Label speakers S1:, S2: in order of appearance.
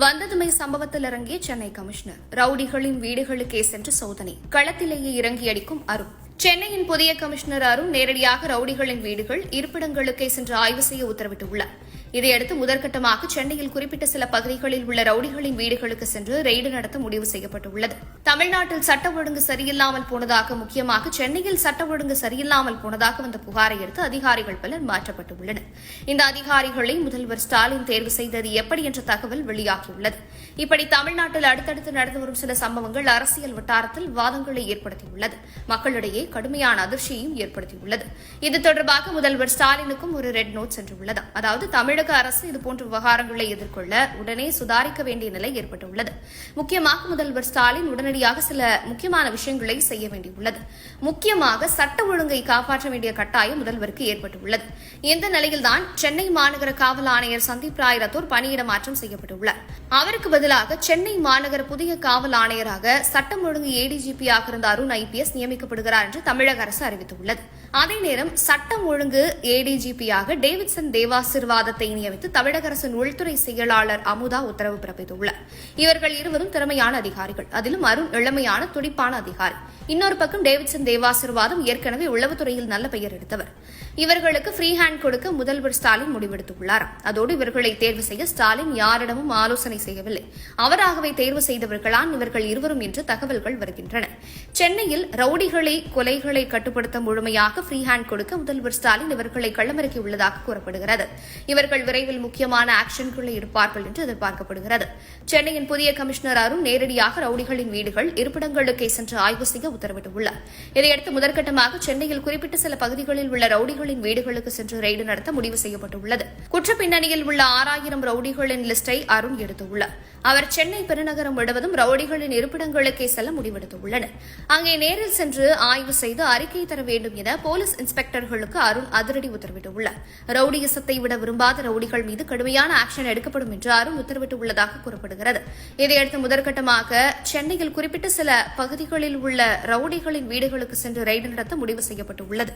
S1: வந்ததுமை சம்பவத்தில் இறங்கிய சென்னை கமிஷனர். ரவுடிகளின் வீடுகளுக்கே சென்று சோதனை. களத்திலேயே இறங்கி அடிக்கும் அருண். சென்னையின் புதிய கமிஷனர் அருண் நேரடியாக ரவுடிகளின் வீடுகள் இருப்பிடங்களுக்கே சென்று ஆய்வு செய்ய உத்தரவிட்டுள்ளார். இதையடுத்து முதற்கட்டமாக சென்னையில் குறிப்பிட்ட சில பகுதிகளில் உள்ள ரவுடிகளின் வீடுகளுக்கு சென்று ரெய்டு நடத்த முடிவு செய்யப்பட்டுள்ளது. தமிழ்நாட்டில் சட்ட ஒழுங்கு சரியில்லாமல் போனதாக முக்கியமாக சென்னையில் சட்ட ஒழுங்கு சரியில்லாமல் போனதாக வந்த புகாரை அடுத்து அதிகாரிகள் பலர் மாற்றப்பட்டுள்ளனர். இந்த அதிகாரிகளை முதல்வர் ஸ்டாலின் தேர்வு செய்தது எப்படி என்ற தகவல் வெளியாகியுள்ளது. இப்படி தமிழ்நாட்டில் அடுத்தடுத்து நடந்து வரும் சில சம்பவங்கள் அரசியல் வட்டாரத்தில் வாதங்களை ஏற்படுத்தியுள்ளது. மக்களிடையே கடுமையான அதிர்ச்சியையும் ஏற்படுத்தியுள்ளது. இது தொடர்பாக முதல்வர் ஸ்டாலினுக்கும் ஒரு ரெட் நோட் சென்றுள்ளது. அதாவது தமிழ் தமிழக அரசு இதுபோன்ற விவகாரங்களை எதிர்கொள்ள உடனே சுதாரிக்க வேண்டிய நிலை ஏற்பட்டுள்ளது. முக்கியமாக முதல்வர் ஸ்டாலின் உடனடியாக சில முக்கியமான விஷயங்களை செய்ய வேண்டியுள்ளது. முக்கியமாக சட்ட ஒழுங்கை காப்பாற்ற வேண்டிய கட்டாயம் முதல்வருக்கு ஏற்பட்டுள்ளது. இந்த நிலையில்தான் சென்னை மாநகர காவல் ஆணையர் சந்தீப் ராய் ரத்தோர் பணியிட மாற்றம் செய்யப்பட்டுள்ளார். அவருக்கு பதிலாக சென்னை மாநகர புதிய காவல் ஆணையராக சட்டம் ஒழுங்கு ஏடிஜிபியாக இருந்த அருண் ஐபிஎஸ் நியமிக்கப்படுகிறார் என்று தமிழக அரசு அறிவித்துள்ளது. அதே நேரம் சட்டம் ஒழுங்கு ஏடிஜிபியாக டேவிட்சன் தேவாசிர்வாதத்தை நியமித்து தமிழக அரசின் உள்துறை செயலாளர் அமுதா உத்தரவு பிறப்பித்துள்ளார். இவர்கள் இருவரும் திறமையான அதிகாரிகள். அதிலும் அருண் இளமையான துடிப்பான அதிகாரி. இன்னொரு பக்கம் டேவிட்சன் தேவாசிர்வாதம் ஏற்கனவே உளவுத்துறையில் நல்ல பெயர் எடுத்தவர். இவர்களுக்கு ஃப்ரீ ஹேண்ட் கொடுக்க முதல்வர் ஸ்டாலின் முடிவெடுத்துள்ளார் அதோடு இவர்களை தேர்வு செய்ய ஸ்டாலின் யாரிடமும் ஆலோசனை செய்யவில்லை. அவராகவே தேர்வு செய்தவர்களான் இவர்கள் இருவரும் என்று தகவல்கள் வருகின்றன. சென்னையில் ரவுடிகளை கொலைகளை கட்டுப்படுத்த முழுமையாக ஃப்ரீ ஹேண்ட் கொடுக்க முதல்வர் ஸ்டாலின் இவர்களை களமிறக்கியுள்ளதாக கூறப்படுகிறது. இவர்கள் அதிகாரிகள் விரைவில் முக்கியமான ஆக்ஷன்களை இருப்பார்கள் என்று எதிர்பார்க்கப்படுகிறது. சென்னையின் புதிய கமிஷனர் அருண் நேரடியாக ரவுடிகளின் வீடுகள் இருப்பிடங்களுக்கே சென்று ஆய்வு செய்ய உத்தரவிட்டுள்ளார். இதையடுத்து முதற்கட்டமாக சென்னையில் குறிப்பிட்ட சில பகுதிகளில் உள்ள ரவுடிகளின் வீடுகளுக்கு சென்று ரெய்டு நடத்த முடிவு செய்யப்பட்டுள்ளது. குற்ற பின்னணியில் உள்ள ஆறாயிரம் ரவுடிகளின் லிஸ்டை அருண் எடுத்துள்ளார். அவர் சென்னை பெருநகரம் முழுவதும் ரவுடிகளின் இருப்பிடங்களுக்கே செல்ல முடிவெடுத்துள்ளனர். அங்கே நேரில் சென்று ஆய்வு செய்து அறிக்கை தர வேண்டும் என போலீஸ் இன்ஸ்பெக்டர்களுக்கு அருண் அதிரடி உத்தரவிட்டுள்ளார். ரவுடியசத்தை விட விரும்பாத ரவுடிகள் மீது கடுமையான ஆக்ஷன் எடுக்கப்படும் என்று உத்தரவிட்டுள்ளதாக கூறப்படுகிறது. இதையடுத்து முதற்கட்டமாக சென்னையில் குறிப்பிட்ட சில பகுதிகளில் உள்ள ரவுடிகளின் வீடுகளுக்கு சென்று ரெய்டு நடத்த முடிவு செய்யப்பட்டுள்ளது.